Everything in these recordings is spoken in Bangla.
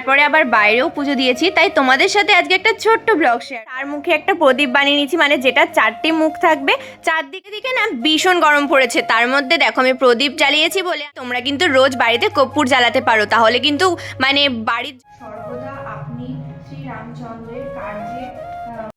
তারপরে আবার বাইরেও পুজো দিয়েছি তাই তোমাদের সাথে আজকে একটা ছোট্ট ব্লগ শেয়ার তার মুখে একটা প্রদীপ বানিয়ে নিয়েছি মানে যেটা চারটি মুখ থাকবে। চারদিকে দিকে না ভীষণ গরম পড়েছে তার মধ্যে দেখো আমি প্রদীপ জ্বালিয়েছি বলে তোমরা কিন্তু রোজ বাড়িতে কর্পূর জ্বালাতে পারো তাহলে কিন্তু মানে বাড়ির সর্বদা আপনি শ্রীরামচন্দ্রের কার্যে আহ,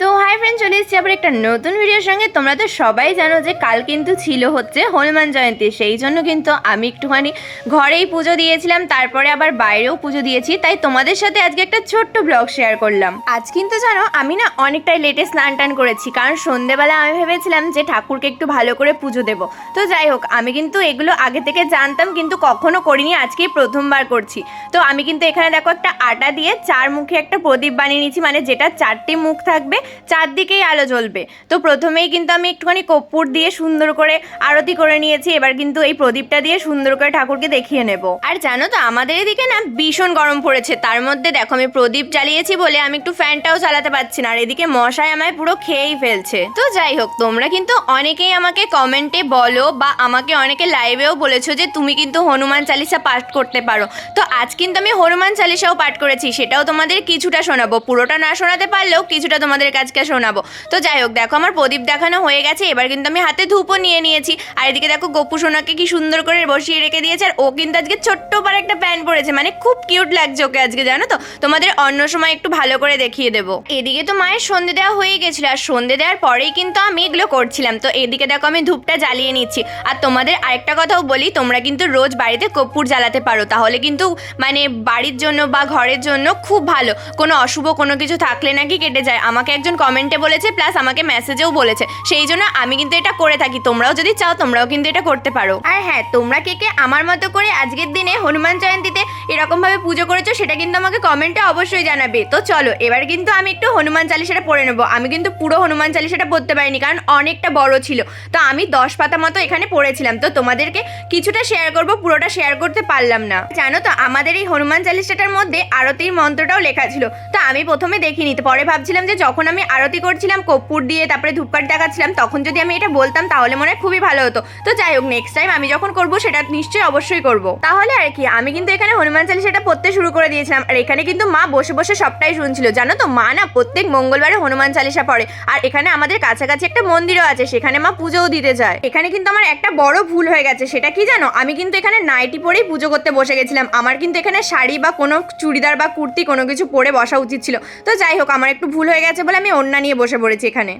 তো হাই ফ্রেন্ড চলে এসেছি আবার একটা নতুন ভিডিওর সঙ্গে। তোমরা তো সবাই জানো যে কাল কিন্তু ছিল হচ্ছে হনুমান জয়ন্তী, সেই জন্য কিন্তু আমি একটুখানি ঘরেই পুজো দিয়েছিলাম, তারপরে আবার বাইরেও পুজো দিয়েছি। তাই তোমাদের সাথে আজকে একটা ছোট্ট ব্লগ শেয়ার করলাম। আজ কিন্তু জানো, আমি না অনেকটাই লেটে স্নান টান করেছি, কারণ সন্ধেবেলা আমি ভেবেছিলাম যে ঠাকুরকে একটু ভালো করে পুজো দেবো। তো যাই হোক, আমি কিন্তু এগুলো আগে থেকে জানতাম, কিন্তু কখনো করিনি, আজকেই প্রথমবার করছি। তো আমি কিন্তু এখানে দেখো একটা আটা দিয়ে চার মুখে একটা প্রদীপ বানিয়ে নিয়েছি মানে যেটা চারটি মুখ থাকবে চারদিকেই আলো জ্বলবে। তো প্রথমেই কিন্তু আমি একটুখানি কর্পূর দিয়ে সুন্দর করে আরতি করে নিয়েছি। এবার কিন্তু এই প্রদীপটা দিয়ে সুন্দর করে ঠাকুরকে দেখিয়ে নেব। আর জানো তো, আমাদের এদিকে না ভীষণ গরম পড়েছে। তার মধ্যে দেখো, আমি প্রদীপ জ্বালিয়েছি বলে আমি একটু ফ্যানটাও চালাতে পারছি না। আর এদিকে মশাই আমায় পুরো খেয়েই ফেলছে। তো যাই হোক, তোমরা কিন্তু অনেকেই আমাকে কমেন্টে বলো বা আমাকে অনেকে লাইভেও বলেছ যে তুমি কিন্তু হনুমান চালিসা পাঠ করতে পারো। তো আজ কিন্তু আমি হনুমান চালিসাও পাঠ করেছি। সেটাও তোমাদের কিছুটা শোনাবো। পুরোটা না শোনাতে পারলেও কিছুটা তোমাদের কাছকে শোনাবো। তো যাই হোক, দেখো আমার প্রদীপ দেখানো হয়ে গেছে, এবার কিন্তু আমি হাতে ধূপও নিয়ে নিয়েছি। আর এদিকে দেখো গপু সোনাকে কি সুন্দর করে বসিয়ে রেখে দিয়েছে, আর ও কিন্তু আজকে ছোট্ট পার একটা প্যান্ট পরেছে মানে খুব কিউট লাগছে ওকে আজকে, জানো তো? তোমাদের অন্য সময় একটু ভালো করে দেখিয়ে দেবো। এদিকে তো মায়ের সন্ধে দেওয়া হয়ে গেছিল, আর সন্ধে দেওয়ার পরেই কিন্তু আমি এগুলো করছিলাম। তো এদিকে দেখো আমি ধূপটা জ্বালিয়ে নিচ্ছি। আর তোমাদের আরেকটা কথাও বলি, তোমরা কিন্তু রোজ বাড়িতে কর্পূর জ্বালাতে পারো, তাহলে কিন্তু মানে বাড়ির জন্য বা ঘরের জন্য খুব ভালো। কোনো অশুভ কোনো কিছু থাকলে নাকি কেটে যায়। আমাকে একজন কমেন্টে বলেছে, প্লাস আমাকে মেসেজেও বলেছে। সেই জন্য আমি কিন্তু এটা করে থাকি। তোমরাও যদি চাও, তোমরাও কিন্তু এটা করতে পারো। আর হ্যাঁ তোমরা কে কে আমার মতো করে আজকের দিনে হনুমান জয়ন্তীতে এরকম ভাবে পুজো করেছ, সেটা কিন্তু আমাকে কমেন্টে অবশ্যই জানাবে। তো চলো, এবার কিন্তু আমি একটু হনুমান চালিশাটা পড়ে নেব। আমি কিন্তু পুরো হনুমান চালিশাটা পড়তে পারিনি, কারণ অনেকটা বড় ছিল। তো আমি দশ পাতা মতো এখানে পড়েছিলাম। তো তোমাদেরকে কিছুটা শেয়ার করব, পুরোটা শেয়ার করতে পারলাম না। জানো তো, আমাদের এই হনুমান চালিশাটার মধ্যে আরতির মন্ত্রটাও লেখা ছিল। তো আমি প্রথমে দেখিনি। তো পরে ভাবছিলাম যে যখন আমি আরতি করছিলাম, কর্পূর দিয়ে তারপরে ধূপকাঠি দেখাচ্ছিলাম, তখন যদি আমি এটা বলতাম তাহলে মনে হয় খুবই ভালো হতো। তো যাই হোক নেক্সট টাইম আমি যখন করব সেটা নিশ্চয়ই অবশ্যই করব। তাহলে আর কি, আমি কিন্তু এখানে হনুমান চালিশাটা পড়তে শুরু করে দিয়েছিলাম। আর এখানে কিন্তু মা বসে বসে সবটাই শুনছিল। জানো তো, মা না প্রত্যেক মঙ্গলবারে হনুমান চালিশা পড়ে। আর এখানে আমাদের কাছাকাছি একটা মন্দিরও আছে, সেখানে মা পুজোও দিতে যায়। এখানে কিন্তু আমার একটা বড় ভুল হয়ে গেছে, সেটা কি জানো? আমি কিন্তু এখানে নাইটি পরেই পুজো করতে বসে গেছিলাম। আমার কিন্তু এখানে শাড়ি বা কোনো চুড়িদার বা কুর্তি কোনো কিছু পরে বসা উচিত ছিল। তো যাই হোক, আমার একটু ভুল হয়ে গেছে বলে আমি অন্যা নিয়ে বসে পড়েছি এখানে।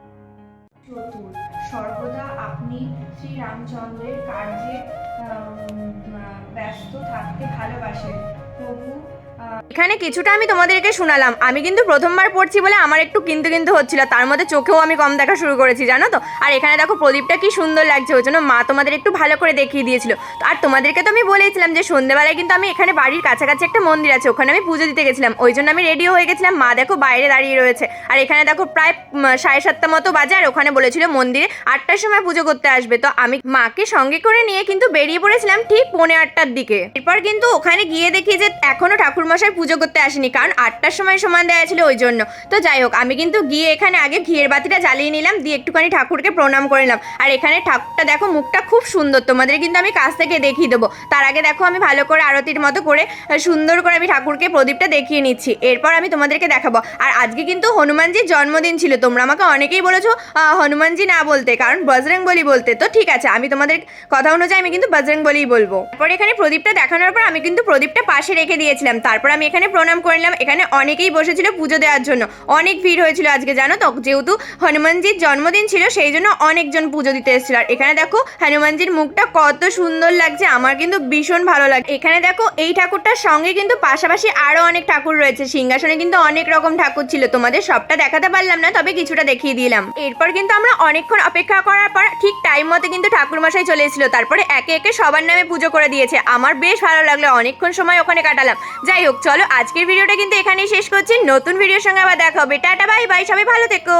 শ্রীরামচন্দ্রের কার্যে ব্যস্ত থাকতে ভালোবাসেন। প্রভু এখানে কিছুটা আমি তোমাদেরকে শোনালাম। আমি কিন্তু প্রথমবার পড়ছি বলে আমার একটু কিন্তু কিন্তু হচ্ছিল। তার মধ্যে চোখেও আমি কম দেখা শুরু করেছি, জানো তো? আর এখানে দেখো প্রদীপটা কি সুন্দর লাগছে, ওই জন্য মা তোমাদের একটু ভালো করে দেখিয়ে দিয়েছিল। আর তোমাদেরকে তো আমি বলেছিলাম যে সন্ধ্যেবেলায় কিন্তু আমি এখানে বাড়ির কাছাকাছি একটা মন্দির আছে, ওখানে আমি পুজো দিতে গেছিলাম। ওই জন্য আমি রেডিও হয়ে গেছিলাম। মা দেখো বাইরে দাঁড়িয়ে রয়েছে। আর এখানে দেখো প্রায় সাড়ে সাতটা মতো বাজে, আর ওখানে বলেছিল মন্দিরে আটটার সময় পুজো করতে আসবে। তো আমি মাকে সঙ্গে করে নিয়ে কিন্তু বেরিয়ে পড়েছিলাম ঠিক পৌনে আটটার দিকে। এরপর কিন্তু ওখানে গিয়ে দেখি যে এখনও ঠাকুরমশাই পুজো করতে আসেনি, কারণ আটটার সময় সমান দেওয়া ছিল ওই জন্য। তো যাই হোক, আমি কিন্তু গিয়ে এখানে আগে ঘিয়ের বাতিটা জ্বালিয়ে নিলাম, দিয়ে একটুখানি ঠাকুরকে প্রণাম করে নিলাম। আর এখানে ঠাকুরটা দেখো, মুখটা খুব সুন্দর, তোমাদের কিন্তু আমি কাছ থেকে দেখিয়ে দেবো। তার আগে দেখো, আমি ভালো করে আরতির মতো করে সুন্দর করে আমি ঠাকুরকে প্রদীপটা দেখিয়ে নিচ্ছি। এরপর আমি তোমাদেরকে দেখাবো। আর আজকে কিন্তু হনুমানজির জন্মদিন ছিল, তোমরা আমাকে অনেকেই বলেছ হনুমানজি না বলতে, কারণ বজরং বলি বলতে। তো ঠিক আছে, আমি তোমাদের কথা অনুযায়ী আমি কিন্তু বজরং বলিই বলব। তারপর এখানে প্রদীপটা দেখানোর পর আমি কিন্তু প্রদীপটা পাশে রেখে দিয়েছিলাম। তারপর আমি এখানে প্রণাম করে নিলাম। এখানে অনেকেই বসেছিল পুজো দেওয়ার জন্য। অনেক ভিড় হয়েছিল আজকে, জানো তো? যেহেতু হনুমানজির জন্মদিন ছিল, সেই জন্য অনেকজন পুজো দিতে এসেছিল। আর এখানে দেখো, হনুমানজির মুখটা কত সুন্দর লাগছে। আমার কিন্তু ভীষণ ভালো লাগে। এখানে দেখো, এই ঠাকুরটার সঙ্গে কিন্তু পাশাপাশি আরও অনেক ঠাকুর রয়েছে। সিংহাসনে কিন্তু অনেক রকম ঠাকুর ছিল। তোমাদের সবটা দেখাতে পারলাম না, তবে কিছুটা দেখিয়ে দিলাম। এরপর কিন্তু আমরা অনেকক্ষণ অপেক্ষা করার পর ঠিক টাইম মতো কিন্তু ঠাকুর মশাই চলে এসেছিল। তারপরে একে একে সবার নামে পুজো করে দিয়েছে। আমার বেশ ভালো লাগল। অনেকক্ষণ সময় ওখানে কাটালাম। যাই হোক চলো আজকের ভিডিওটা কিন্তু এখানেই শেষ করছি। নতুন ভিডিওর সঙ্গে আবার দেখা হবে। টাটা, বাই বাই, সবাই ভালো থেকো।